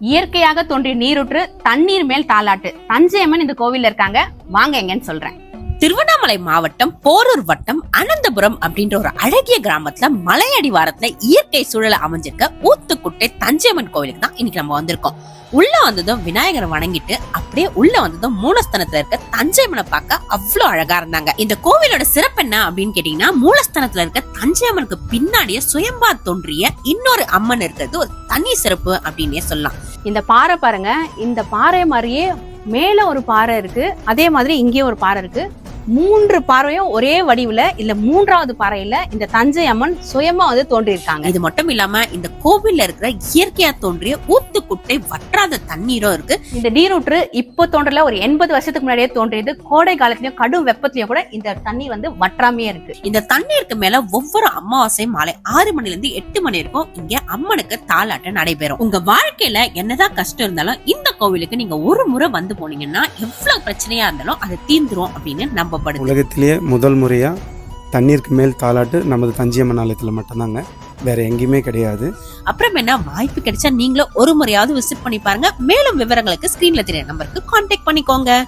இயற்கையாக தோன்றிய நீரூற்று தண்ணீர் மேல் தாலாட்டு தஞ்சை அம்மன் இந்த கோவில்ல இருக்காங்க. வாங்க எங்கன்னு சொல்றேன். திருவண்ணாமலை மாவட்டம் போரூர் வட்டம் அனந்தபுரம் அப்படின்ற ஒரு அழகிய கிராமத்துல மலையடிவாரத்துல இயற்கை சூழல அமைஞ்சிருக்க ஊத்துக்குட்டை தஞ்சையம்மன் கோவிலுக்கு தான் இன்னைக்கு நம்ம வந்திருக்கோம். உள்ள வந்ததும் விநாயகரை வணங்கிட்டு அப்படியே உள்ள வந்ததும் மூலஸ்தானத்துல இருக்க தஞ்சையம்மனை பார்க்க அவ்வளவு அழகா இருந்தாங்க. இந்த கோவிலோட சிறப்பு என்ன அப்படின்னு கேட்டீங்கன்னா மூலஸ்தானத்துல இருக்க தஞ்சையம்மனுக்கு பின்னாடியே சுயம்பா தோன்றிய இன்னொரு அம்மன் இருக்கிறது ஒரு தனி சிறப்பு அப்படின்னே சொல்லலாம். இந்த பாறை பாருங்க இந்த பாறை மாதிரியே மேல ஒரு பாறை இருக்கு அதே மாதிரி இங்கேயும் ஒரு பாறை இருக்கு. மூன்று பாறையும் ஒரே வடிவுல இல்ல மூன்றாவது பாறையில இந்த தஞ்சை அம்மன் சுயமா வந்து தோன்றியிருக்காங்க. இது மட்டும் இல்லாம இந்த கோவில்ல இருக்கிற இயற்கையா தோன்றிய ஊத்துக்குட்டை வற்றாத தண்ணீரும் இருக்கு. இந்த நீரூற்று இப்போ தோன்றல ஒரு எண்பது வருஷத்துக்கு முன்னாடியே தோன்றியது. கோடை காலத்திலயும் கடும் வெப்பத்திலயும் கூட இந்த தண்ணி வந்து வற்றாமையே இருக்கு. இந்த தண்ணீருக்கு மேல ஒவ்வொரு அமாவாசை மாலை ஆறு மணில இருந்து எட்டு மணி வரைக்கும் இங்க அம்மனுக்கு தாலாட்டம் நடைபெறும். உங்க வாழ்க்கையில என்னதான் கஷ்டம் இருந்தாலும் இந்த கோவிலுக்கு நீங்க ஒரு முறை வந்து போனீங்கன்னா எவ்வளவு பிரச்சனையா இருந்தாலும் அது தீந்துரும் அப்படின்னு நம்பப்படுது உலகத்திலேயே முதல் முறையாக தண்ணீருக்கு மேல் தாலாட்டு நமது தஞ்சியம்மன் ஆலயத்தில் மட்டும்தாங்க. வேற எங்கேயுமே கிடையாது. அப்புறம் என்ன வாய்ப்பு கிடைச்சா நீங்களும் ஒரு முறையாவது விசிட் பண்ணி பாருங்க. மேலும் விவரங்களுக்கு ஸ்கிரீன்ல தெரிய நம்பருக்கு கான்டாக்ட் பண்ணிக்கோங்க.